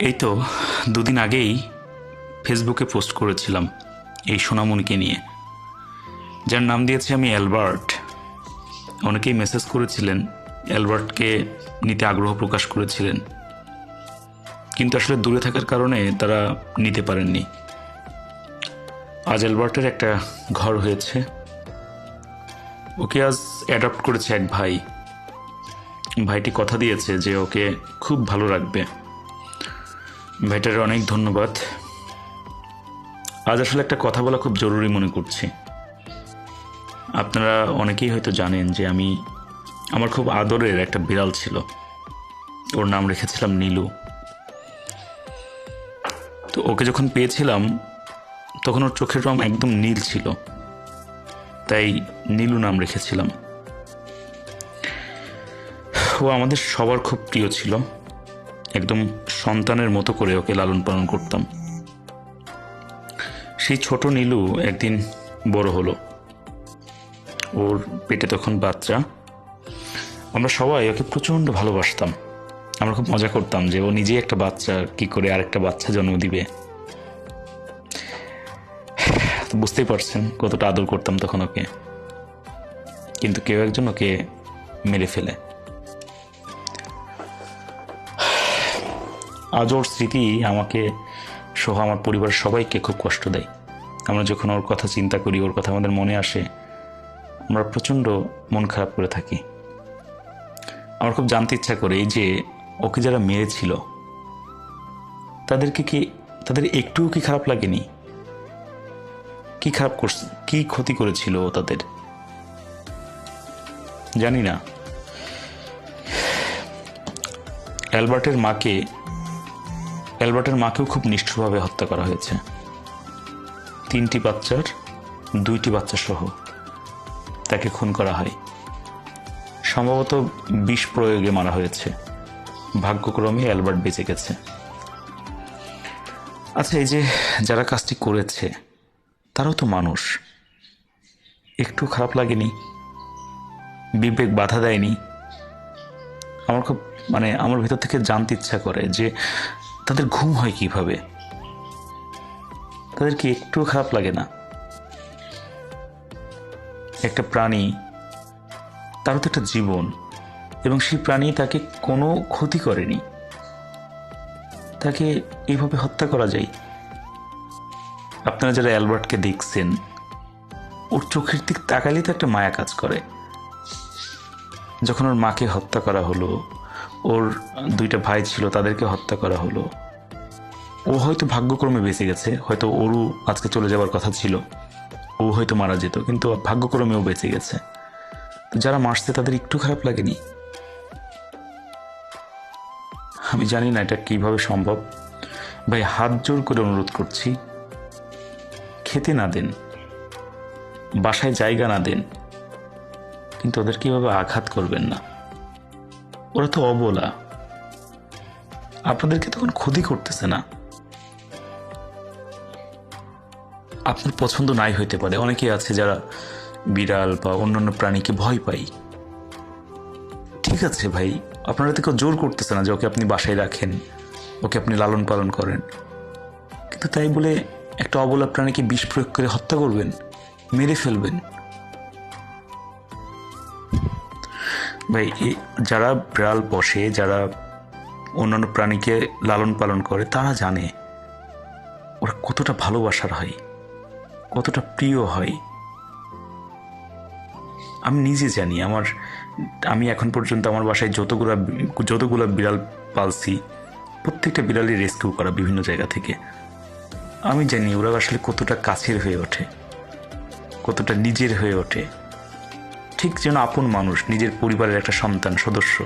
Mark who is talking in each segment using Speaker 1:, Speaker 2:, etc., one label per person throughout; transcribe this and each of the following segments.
Speaker 1: এই তো, দুদিন আগেই ফেসবুকে পোস্ট করেছিলাম এই সোনামণিকে নিয়ে। যার নাম দিয়েছি আমি অ্যালবার্ট। অনেকেই মেসেজ করেছিলেন, অ্যালবার্টকে নিতে আগ্রহ প্রকাশ করেছিলেন। কিন্তু আসলে দূরে থাকার কারণে তারা নিতে পারেননি। আজ অ্যালবার্টের একটা ঘর হয়েছে। ওকে আজ অ্যাডপ্ট করেছে এক ভাই। ভাইটি কথা দিয়েছে যে ওকে খুব ভালো রাখবে। ভাইটার অনেক ধন্যবাদ। আজ আসলে একটা কথা বলা খুব জরুরি মনে করছি। আপনারা অনেকেই হয়তো জানেন যে আমি, আমার খুব আদরের একটা বিড়াল ছিল। ওর নাম রেখেছিলাম নীলু। তো ওকে যখন পেয়েছিলাম, তখন ওর চোখের রং একদম নীল ছিল। তাই নীলু নাম রেখেছিলাম। ও আমাদের সবার খুব প্রিয় ছিল। একদম সন্তানের মতো করে ওকে লালন পালন করতাম। সেই ছোট নীলু একদিন বড় হলো। ওর পেটে তখন বাচ্চা। আমরা সবাই ওকে প্রচণ্ড ভালোবাসতাম। আমরা খুব মজা করতাম যে ও নিজেই একটা বাচ্চা, কি করে আরেকটা বাচ্চা জন্ম দিবে। বুঝতেই পারছেন কতটা আদর করতাম তখন ওকে। কিন্তু কেউ একজন ওকে মেরে ফেলে। আজ ওর স্মৃতি আমাকে সহ আমার পরিবারের সবাইকে খুব কষ্ট দেয়। আমরা যখন ওর কথা চিন্তা করি, ওর কথা আমাদের মনে আসে, আমরা প্রচণ্ড মন খারাপ করে থাকি। আমার খুব জানতে ইচ্ছা করে যে ওকে যারা মেরেছিল, তাদেরকে কি, তাদের একটুও কি খারাপ লাগেনি? কি খারাপ করছে, কি ক্ষতি করেছিল ও তাদের? জানি না। অ্যালবার্টের মাকে অ্যালবার্টের মাকেও খুব নিষ্ঠুরভাবে হত্যা করা হয়েছে। তিনটি বাচ্চার, দুইটি বাচ্চা সহ তাকে খুন করা হয়। সম্ভবত বিষ প্রয়োগে মারা হয়েছে। ভাগ্যক্রমে অ্যালবার্ট বেঁচে গেছে। আচ্ছা এই যে যারা কাজটি করেছে, তারাও তো মানুষ। একটু খারাপ লাগেনি? বিবেক বাধা দেয়নি? আমার খুব মানে আমার ভেতর থেকে জানতে ইচ্ছা করে যে তাদের ঘুম হয় কীভাবে? তাদের কি একটু খারাপ লাগে না? একটা প্রাণী, তারও তো একটা জীবন, এবং সেই প্রাণী তাকে কোনো ক্ষতি করেনি। তাকে এইভাবে হত্যা করা যায়? আপনারা যারা অ্যালবার্টকে দেখছেন, ওর চোখের দিক তাকালেই তো একটা মায়া কাজ করে। যখন ওর মাকে হত্যা করা হলো ওর দুইটা ভাই ছিল, তাদেরকে হত্যা করা হলো। ও হয়তো ভাগ্যক্রমে বেঁচে গেছে, হয়তো ওরও আজকে চলে যাওয়ার কথা ছিল। ও হয়তো মারা যেত, কিন্তু ভাগ্যক্রমেও বেঁচে গেছে। যারা মারছে তাদের একটু খারাপ লাগেনি। আমি জানি না এটা কীভাবে সম্ভব। ভাই, হাত জোর করে অনুরোধ করছি, খেতে না দেন। বাসায় জায়গা না দেন। কিন্তু ওদের কীভাবে আঘাত করবেন না? ওরা তো অবলা। আপনাদেরকে তখন ক্ষতি করতেছে না? আপনার পছন্দ নাই হইতে পারে। অনেকে আছে যারা বিড়াল বা অন্যান্য প্রাণীকে ভয় পাই ঠিক আছে ভাই, আপনারা তো কেউ জোর করতেছে না যে ওকে আপনি বাসায় রাখেন, ওকে আপনি লালন পালন করেন। কিন্তু তাই বলে একটা অবলা প্রাণীকে বিষ প্রয়োগ করে হত্যা করবেন, মেরে ফেলবেন। এ- যারা বিড়াল বসে, যারা অন্যান্য প্রাণীকে লালন পালন করে, তারা জানে ওরা কতটা ভালোবাসার হয়, কতটা প্রিয় হয়। আমি নিজে জানি, আমার, আমি এখন পর্যন্ত আমার বাসায় যতগুলা, যতগুলো বিড়াল পালছি, প্রত্যেকটা বিড়ালই রেস্কিউ করা বিভিন্ন জায়গা থেকে। আমি জানি ওরা আসলে কতটা কাছের হয়ে ওঠে, কতটা নিজের হয়ে ওঠে। ঠিক যেন আপন মানুষ, নিজের পরিবারের একটা সন্তান, সদস্য।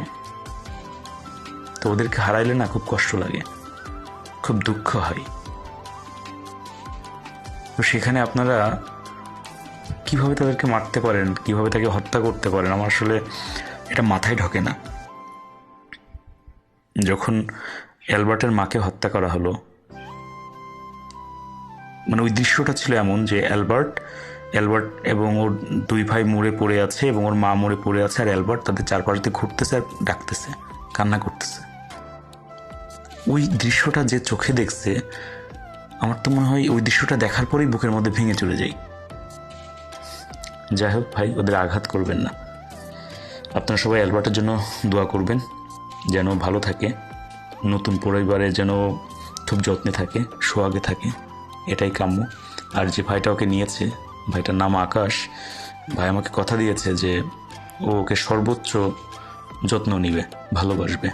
Speaker 1: তো ওদেরকে হারাইলে না খুব কষ্ট লাগে, খুব দুঃখ হয়। তো সেখানে আপনারা কীভাবে তাদেরকে মারতে পারেন, কীভাবে তাকে হত্যা করতে পারেন, আমার আসলে এটা মাথায় ঢোকে না। যখন অ্যালবার্টের মাকে হত্যা করা হলো মানে ওই দৃশ্যটা ছিল এমন যে অ্যালবার্ট অ্যালবার্ট এবং ওর দুই ভাই মরে পড়ে আছে এবং ওর মা মরে পড়ে আছে আর অ্যালবার্ট তাদের চারপাশ দিয়ে ঘুরতেছে আর ডাকতেছে, কান্না করতেছে। ওই দৃশ্যটা যে চোখে দেখছে, আমার তো মনে হয় ওই দৃশ্যটা দেখার পরেই বুকের মধ্যে ভেঙে চলে যাই যাই হোক ভাই, ওদের আঘাত করবেন না। আপনারা সবাই অ্যালবার্টের জন্য দোয়া করবেন, যেন ভালো থাকে, নতুন পরিবারে যেন খুব যত্নে থাকে, সোহাগে থাকে, এটাই কাম্য। আর যে ভাইটা ওকে নিয়েছে ভাইটার নাম আকাশ। ভাই আমাকে কথা দিয়েছে যে ও ওকে সর্বোচ্চ যত্ন নিবে, ভালোবাসবে।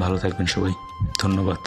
Speaker 1: ভালো থাকবেন সবাই। ধন্যবাদ।